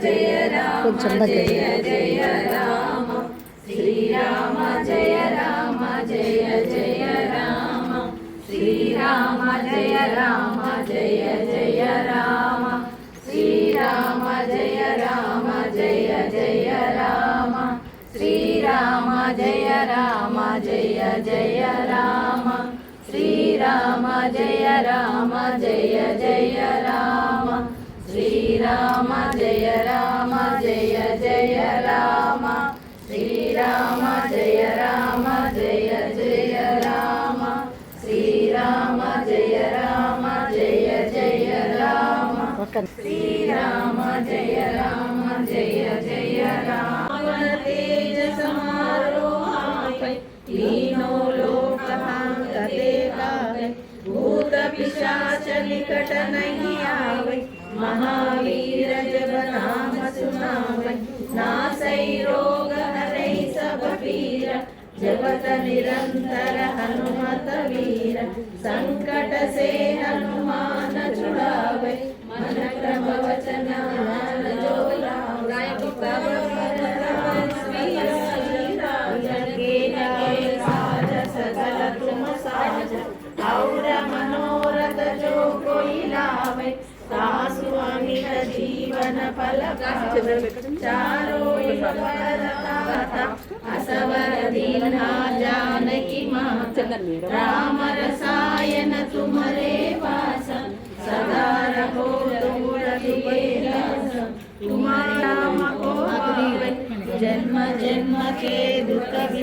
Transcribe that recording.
కొంచెం దగ్గర శ్రీరామ జయ రామ జయ జయ రామ శ్రీరామ జయ రామ జయ జయ రామ శ్రీరామ జయ రామ జయ జయ రామ శ్రీరామ జయ రామ జయ జయ రామ శ్రీరామ జయ రామ జయ జయ రామ శ్రీరామ జయ కన్ శ్రీరామ జయ రామ జయ జయ రామ తేజ సమారోహాపై దీనో లోకభాంగతే కావై భూత పిశాచ నికట నహి ఆవై మహావీర జగ నామ సునావై నాసై రోగ హరై సభ వీర జగత నిరంతర హనుమత వీర సంకట సే హనుమాన చుడావై ಫಲ ಚಾರೋಯ ಅಸವರ ದೀನ ಜಾನಕಿ ಮಾತ ರಾಮ ರಸಾಯನ ತುಮರೇ ವಾಸ ಸದಾ ರಘೋ तुम्हारा जन्म जन्म के दुख भी